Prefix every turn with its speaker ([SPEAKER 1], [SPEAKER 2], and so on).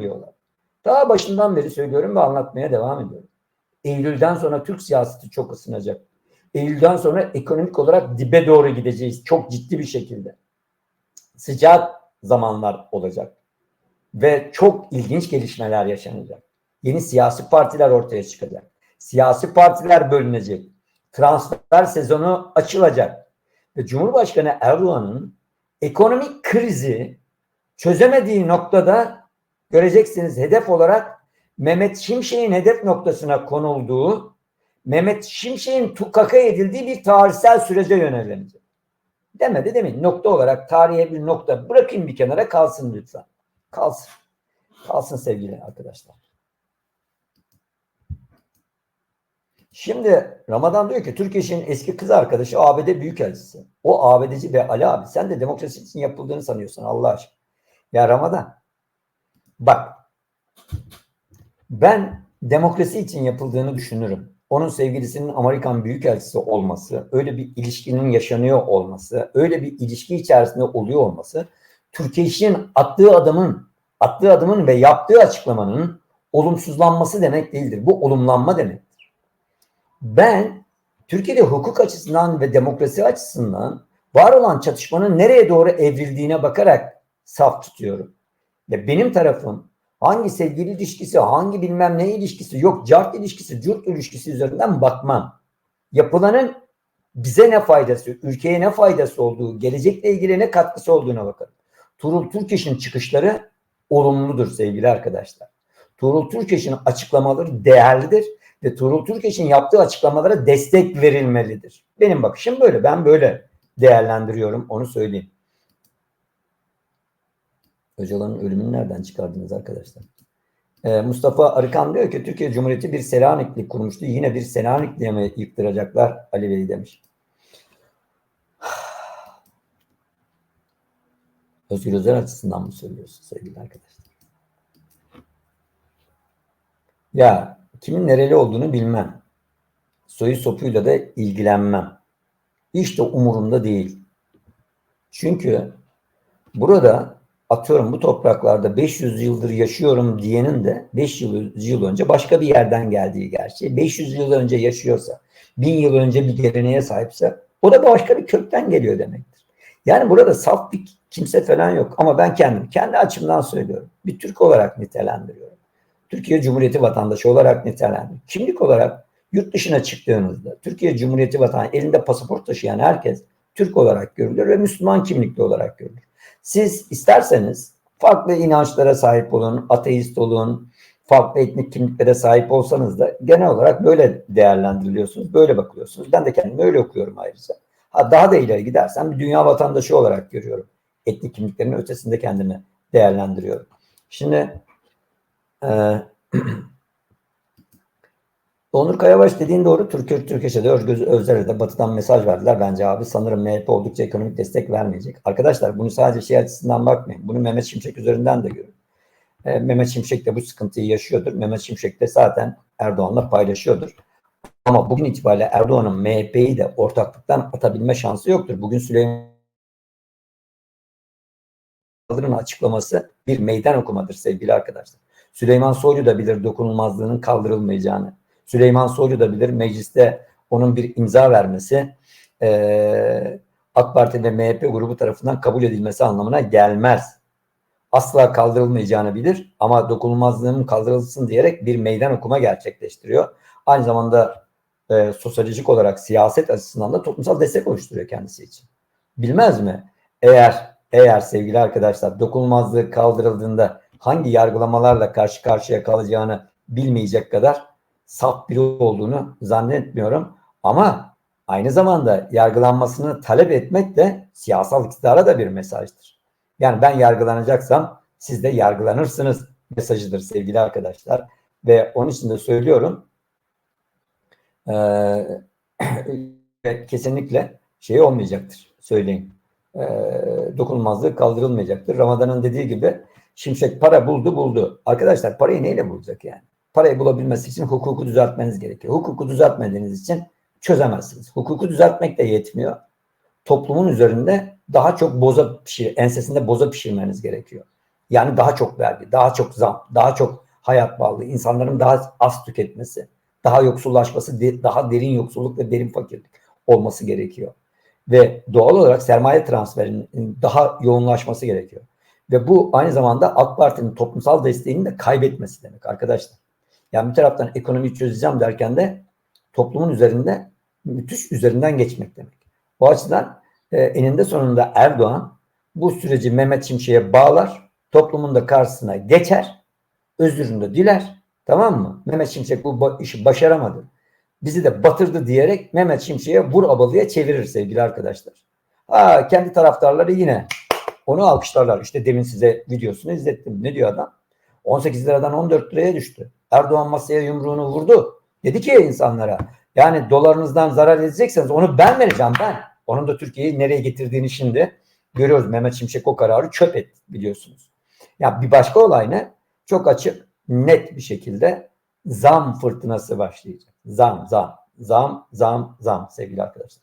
[SPEAKER 1] diyorlar. Daha başından beri söylüyorum ve anlatmaya devam ediyorum. Eylül'den sonra Türk siyaseti çok ısınacak. Eylül'den sonra ekonomik olarak dibe doğru gideceğiz çok ciddi bir şekilde. Sıcak zamanlar olacak ve çok ilginç gelişmeler yaşanacak. Yeni siyasi partiler ortaya çıkacak. Siyasi partiler bölünecek. Transfer sezonu açılacak. Ve Cumhurbaşkanı Erdoğan'ın ekonomik krizi çözemediği noktada göreceksiniz hedef olarak Mehmet Şimşek'in hedef noktasına konulduğu, Mehmet Şimşek'in tukaka edildiği bir tarihsel sürece yönelecek. Demedi mi? Nokta olarak tarihe bir nokta bırakayım bir kenara kalsın lütfen. Kalsın. Kalsın sevgili arkadaşlar. Şimdi Ramazan diyor ki Türkiye'nin eski kız arkadaşı ABD Büyükelçisi. O ABD'ci ve Ali abi sen de demokrasi için yapıldığını sanıyorsun Allah aşkına. Ya Ramazan bak ben demokrasi için yapıldığını düşünürüm. Onun sevgilisinin Amerikan Büyükelçisi olması, öyle bir ilişkinin yaşanıyor olması, öyle bir ilişki içerisinde oluyor olması Türkiye'nin attığı adımın, attığı adımın ve yaptığı açıklamanın olumsuzlanması demek değildir. Bu olumlanma demektir. Ben Türkiye'de hukuk açısından ve demokrasi açısından var olan çatışmanın nereye doğru evrildiğine bakarak saf tutuyorum. Ve benim tarafım hangi sevgili ilişkisi, hangi bilmem ne ilişkisi, yok cart ilişkisi, cürt ilişkisi üzerinden bakmam. Yapılanın bize ne faydası, ülkeye ne faydası olduğu, gelecekle ilgili ne katkısı olduğuna bakarım. Tuğrul Türkeş'in çıkışları olumludur sevgili arkadaşlar. Tuğrul Türkeş'in açıklamaları değerlidir ve Tuğrul Türkeş'in yaptığı açıklamalara destek verilmelidir. Benim bakışım böyle. Ben böyle değerlendiriyorum. Onu söyleyeyim. Öcalan'ın ölümünü nereden çıkardınız arkadaşlar? Ee, Mustafa Arıkan diyor ki Türkiye Cumhuriyeti bir Selanikli kurmuştu. Yine bir Selanikli'ye mi yıktıracaklar Ali Bey demiş. Özgür Özel açısından mı söylüyorsun sevgili arkadaşlar? Ya kimin nereli olduğunu bilmem. Soyu sopuyla da ilgilenmem. Hiç de umurumda değil. Çünkü burada atıyorum bu topraklarda 500 yıldır yaşıyorum diyenin de 5 yıl, yıl önce başka bir yerden geldiği gerçeği. 500 yıl önce yaşıyorsa, 1000 yıl önce bir geleneğe sahipse o da başka bir kökten geliyor demektir. Yani burada saf bir kimse falan yok. Ama ben kendim, kendi açımdan söylüyorum. Bir Türk olarak nitelendiriyorum. Türkiye Cumhuriyeti vatandaşı olarak nitelendiriyorum. Kimlik olarak yurt dışına çıktığınızda Türkiye Cumhuriyeti vatandaşı elinde pasaport taşıyan herkes Türk olarak görülür ve Müslüman kimlikli olarak görülür. Siz isterseniz farklı inançlara sahip olun, ateist olun, farklı etnik kimliklere sahip olsanız da genel olarak böyle değerlendiriliyorsunuz, böyle bakıyorsunuz. Ben de kendimi öyle okuyorum ayrıca. Ha, daha da ileri gidersem bir dünya vatandaşı olarak görüyorum. Etnik kimliklerin ötesinde kendimi değerlendiriyorum. Şimdi e, Onur Kayabaş dediğin doğru. Türkiye Türkeş'e de Özgür Özler'e de batıdan mesaj verdiler. Bence abi sanırım MHP oldukça ekonomik destek vermeyecek. Arkadaşlar bunu sadece şey açısından bakmayın. Bunu Mehmet Şimşek üzerinden de görün. E, Mehmet Şimşek de bu sıkıntıyı yaşıyordur. Mehmet Şimşek de zaten Erdoğan'la paylaşıyordur. Ama bugün itibariyle Erdoğan'ın MHP'yi de ortaklıktan atabilme şansı yoktur. Bugün Süleyman Saldırı'nın açıklaması bir meydan okumadır sevgili arkadaşlar. Süleyman Soylu da bilir dokunulmazlığının kaldırılmayacağını. Süleyman Soylu da bilir mecliste onun bir imza vermesi e, AK Parti ve MHP grubu tarafından kabul edilmesi anlamına gelmez. Asla kaldırılmayacağını bilir ama dokunulmazlığının kaldırılsın diyerek bir meydan okuma gerçekleştiriyor. Aynı zamanda e, sosyolojik olarak siyaset açısından da toplumsal destek oluşturuyor kendisi için. Bilmez mi? Eğer eğer sevgili arkadaşlar dokunulmazlığı kaldırıldığında hangi yargılamalarla karşı karşıya kalacağını bilmeyecek kadar saf biri olduğunu zannetmiyorum. Ama aynı zamanda yargılanmasını talep etmek de siyasal iktidara da bir mesajdır. Yani ben yargılanacaksam siz de yargılanırsınız mesajıdır sevgili arkadaşlar. Ve onun için de söylüyorum ee, kesinlikle şey olmayacaktır söyleyeyim. Ee, dokunulmazlığı kaldırılmayacaktır. Ramazan'ın dediği gibi Şimşek para buldu buldu. Arkadaşlar parayı neyle bulacak yani? Parayı bulabilmesi için hukuku düzeltmeniz gerekiyor. Hukuku düzeltmediğiniz için çözemezsiniz. Hukuku düzeltmek de yetmiyor. Toplumun üzerinde daha çok boza pişir, ensesinde boza pişirmeniz gerekiyor. Yani daha çok vergi, daha çok zam, daha çok hayat bağlı, insanların daha az tüketmesi, daha yoksullaşması, daha derin yoksulluk ve derin fakirlik olması gerekiyor. Ve doğal olarak sermaye transferinin daha yoğunlaşması gerekiyor. Ve bu aynı zamanda AK Parti'nin toplumsal desteğini de kaybetmesi demek arkadaşlar. Yani bir taraftan ekonomiyi çözeceğim derken de toplumun üzerinde müthiş üzerinden geçmek demek. Bu açıdan e, eninde sonunda Erdoğan bu süreci Mehmet Şimşek'e bağlar, toplumun da karşısına geçer, özürünü de diler. Tamam mı? Mehmet Şimşek bu işi başaramadı. Bizi de batırdı diyerek Mehmet Şimşek'e vur abalıya çevirir sevgili arkadaşlar. Ha, kendi taraftarları yine onu alkışlarlar. İşte demin size videosunu izlettim. Ne diyor adam? 18 liradan 14 liraya düştü. Erdoğan masaya yumruğunu vurdu. Dedi ki insanlara yani dolarınızdan zarar edecekseniz onu ben vereceğim ben. Onun da Türkiye'yi nereye getirdiğini şimdi görüyoruz. Mehmet Şimşek o kararı çöp etti biliyorsunuz. Ya bir başka olay ne? Çok açık, net bir şekilde zam fırtınası başlayacak. Zam, zam, zam, zam, zam sevgili arkadaşlar.